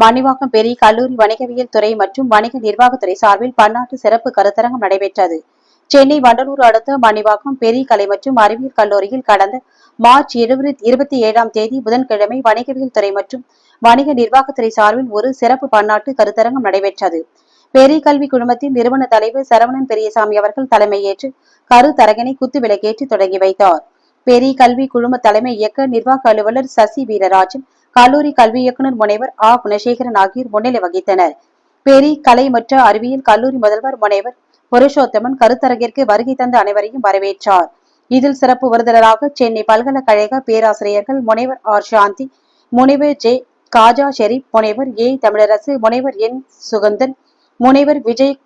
மணிவாக்கம் பெரிய கல்லூரி வணிகவியல் துறை மற்றும் வணிக நிர்வாகத்துறை சார்பில் பன்னாட்டு சிறப்பு கருத்தரங்கம் நடைபெற்றது. சென்னை வண்டலூர் அடுத்த மணிவாக்கம் பெரிய கலை மற்றும் அறிவியல் கல்லூரியில் கடந்த மார்ச் இருபது இருபத்தி ஏழாம் தேதி புதன்கிழமை வணிகவியல் துறை மற்றும் வணிக நிர்வாகத்துறை சார்பில் ஒரு சிறப்பு பன்னாட்டு கருத்தரங்கம் நடைபெற்றது. பெரிய கல்வி குழுமத்தின் நிறுவன தலைவர் சரவணன் பெரியசாமி அவர்கள் தலைமையேற்று கருத்தரங்கினை குத்து விளக்கேற்றி தொடங்கி வைத்தார். பெரிய கல்வி குழும தலைமை இயக்க நிர்வாக அலுவலர் சசி வீரராஜன் கல்லூரி கல்வி இயக்குநர் முனைவர் ஆ. குணசேகரன் ஆகியோர் முன்னிலை வகித்தனர். பெரி கலை மற்றும் அறிவியல் கல்லூரி முதல்வர் முனைவர் புருஷோத்தமன் கருத்தரங்கிற்கு வருகை தந்த அனைவரையும் வரவேற்றார். இதில் சிறப்பு விருந்தினராக சென்னை பல்கலைக்கழக பேராசிரியர்கள் முனைவர் ஆர். சாந்தி முனைவர் ஜே. காஜா ஷெரீப் முனைவர் ஏ. தமிழரசு முனைவர் என். சுகந்தன் முனைவர் விஜய்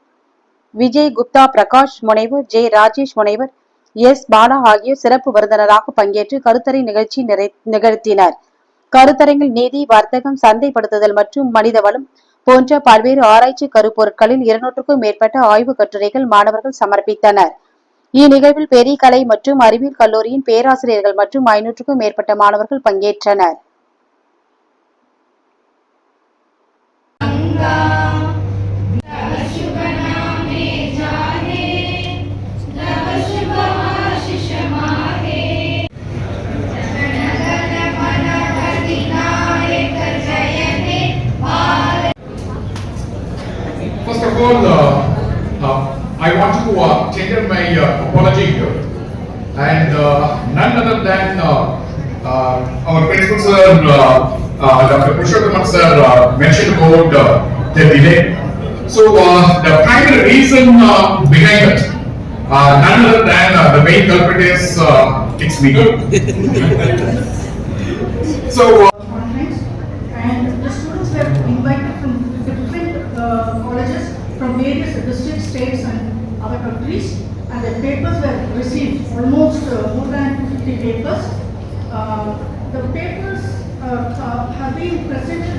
விஜய் குப்தா பிரகாஷ் முனைவர் ஜே. ராஜேஷ் முனைவர் எஸ். பாலா ஆகியோர் சிறப்பு விருந்தினராக பங்கேற்று கருத்தரை நிகழ்ச்சி நிறை- நிகழ்த்தினர். கருத்தரங்கில் நீதி வர்த்தகம் சந்தைப்படுத்துதல் மற்றும் மனிதவளம் போன்ற பல்வேறு ஆராய்ச்சி கருப்பொருட்களில் இருநூற்றுக்கும் மேற்பட்ட ஆய்வுக் கட்டுரைகள் மாணவர்கள் சமர்ப்பித்தனர். இந்நிகழ்வில் பெரிய கலை மற்றும் அறிவியல் கல்லூரியின் பேராசிரியர்கள் மற்றும் ஐநூற்றுக்கும் மேற்பட்ட மாணவர்கள் பங்கேற்றனர். All, uh, uh, I want to uh, tender my uh, apology here. And uh, none other than uh, our principal sir, Dr. Purushottam sir mentioned about the delay. So the primary reason behind it, none other than the main culprit is it's me. so. Uh, conference and the students were invited from different uh, colleges from various districts, states and other countries and the papers were received, almost uh, more than 250 papers. Uh, The papers uh, uh, have been presented